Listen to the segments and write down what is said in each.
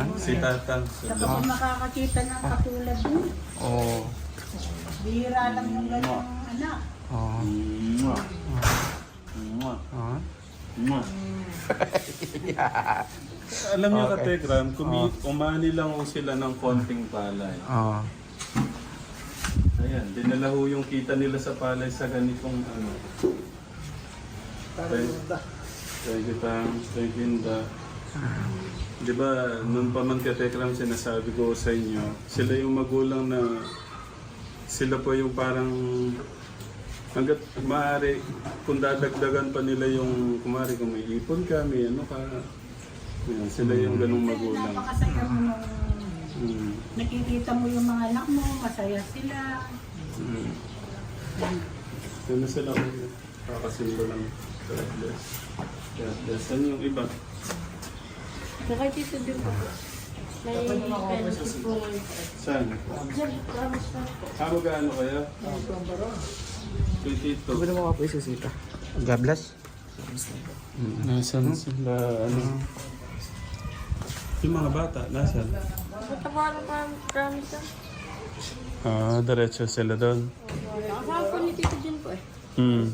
Ha? Si Tatang. Sa kasi makakakita ng katulad mo. Oo. Bihira lang yung ganyang anak. Oo. Mwah. Mwah. Oo. Mwah. Alam niyo Okay. ka Tegram, kumi- umani lang ho sila ng konting palay. Oo. Ayan, dinala ho yung kita nila sa palay sa ganitong ano. Thank, thank you, Tang. Thank you, Inda. Di ba, nung pa man ka Tekram, sinasabi ko sa inyo, sila yung magulang na sila po yung parang hanggat maaari, kung dadagdagan pa nila yung, kumari kung may ipon ka, may ano ka, yan, sila yung ganong Kasi magulang. napakasaya mo nung Mm. nakikita mo yung mga anak mo, masaya sila. Mm. Ano sila kung kakasimbo lang. God bless. God bless. Saan yung iba? Nakikita din po. May benefit po. Saan? Diyan, promise na po. Ah, magkano kaya? Kay Tito. Sabi mo ka po isusita. God bless. Nasaan sila? Ano? Yung mga bata, nasaan? Ano pa ang promise na? Ah, diretso sila doon. Nakasama po ni Tito Jun po eh. Hmm.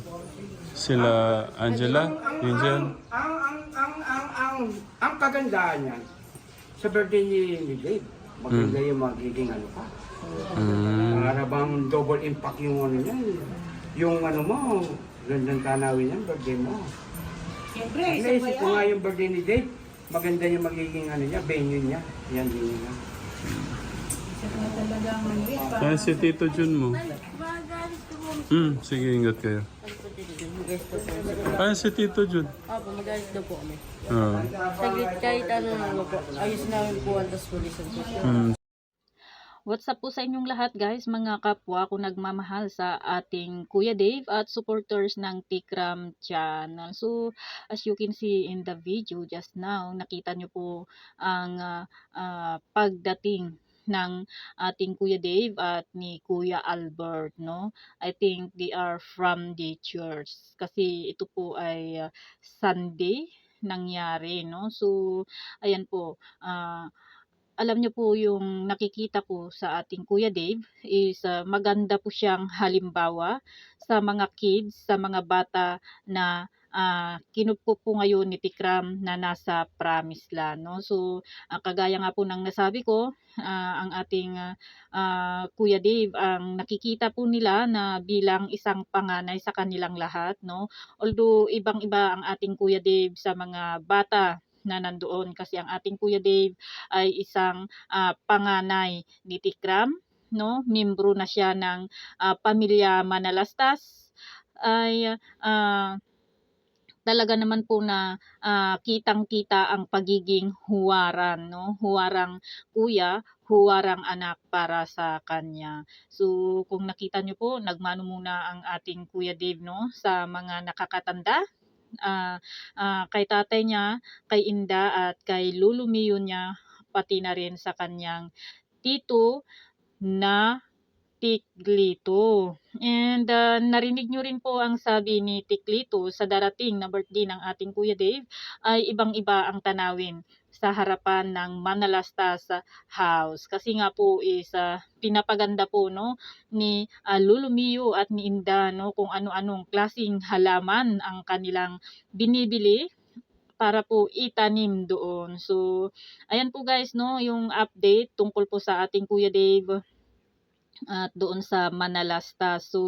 Sila Angela, yun dyan. Ang ang ang ang ang ang kagandahan niyan sa birthday ni, ni Dave. Maganda yung magiging ano ka. Hmm. Para bang double impact yung ano niyan. Yung ano mo, gandang tanawin yan, birthday mo. Siyempre, isa ba Naisip ko yan? nga yung birthday ni Dave, maganda yung magiging ano niya, venue niya. Yan din niya. Isa nga talagang ano eh, Kaya parang si Tito Jun mo. Hmm, sige, ingat kayo. Ano Kaya si Tito Jun. Opo, magalit daw po kami. Ah. Saglit kahit ano ano po. Ayos namin po ang tas pulisan po. Hmm. What's up po sa inyong lahat guys, mga kapwa ko nagmamahal sa ating Kuya Dave at supporters ng Tikram channel. So, as you can see in the video just now, nakita nyo po ang ah, ah, pagdating ng ating Kuya Dave at ni Kuya Albert, no? I think they are from the church kasi ito po ay ah, Sunday nangyari, no? So, ayan po, ah alam niyo po yung nakikita ko sa ating Kuya Dave is ah, maganda po siyang halimbawa sa mga kids, sa mga bata na uh, kinupo po ngayon ni Tikram na nasa promise land. No? So, ang kagaya nga po ng nasabi ko, ah, ang ating ah, ah, Kuya Dave, ang nakikita po nila na bilang isang panganay sa kanilang lahat. No? Although, ibang-iba ang ating Kuya Dave sa mga bata na nandoon kasi ang ating Kuya Dave ay isang ah, panganay ni Tikram, no? Membro na siya ng ah, pamilya Manalastas ay ah, talaga naman po na ah, kitang-kita ang pagiging huwaran, no? Huwarang kuya, huwarang anak para sa kanya. So, kung nakita nyo po, nagmano muna ang ating Kuya Dave, no? Sa mga nakakatanda, ah, ah, kay tatay niya, kay Inda at kay Lulu Mio niya, pati na rin sa kanyang tito na Tiklito. And ah, narinig nyo rin po ang sabi ni Tiklito sa darating na birthday ng ating Kuya Dave ay ibang-iba ang tanawin sa harapan ng Manalastas House. Kasi nga po is ah, pinapaganda po no ni ah, Lulu Mio at ni Inda no kung ano-anong klasing halaman ang kanilang binibili para po itanim doon. So, ayan po guys, no, yung update tungkol po sa ating Kuya Dave at doon sa Manalasta. So,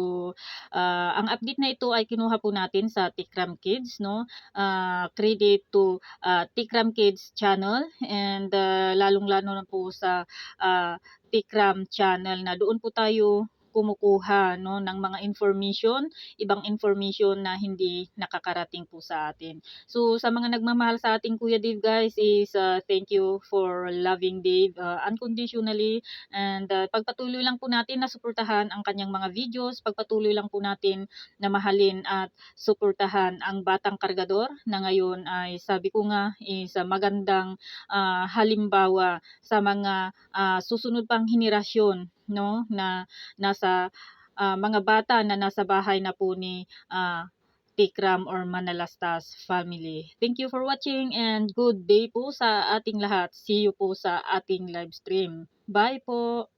ah, ang update na ito ay kinuha po natin sa Tikram Kids, no? Ah, credit to ah, Tikram Kids channel and ah, lalong-lalo na po sa ah, Tikram channel na doon po tayo kumukuha no ng mga information, ibang information na hindi nakakarating po sa atin. So sa mga nagmamahal sa ating Kuya Dave guys is uh, thank you for loving Dave uh, unconditionally and uh, pagpatuloy lang po natin na suportahan ang kanyang mga videos, pagpatuloy lang po natin na mahalin at suportahan ang batang kargador na ngayon ay sabi ko nga is uh, magandang uh, halimbawa sa mga uh, susunod pang henerasyon no na nasa ah, mga bata na nasa bahay na po ni ah, Tikram or Manalastas family. Thank you for watching and good day po sa ating lahat. See you po sa ating live stream. Bye po!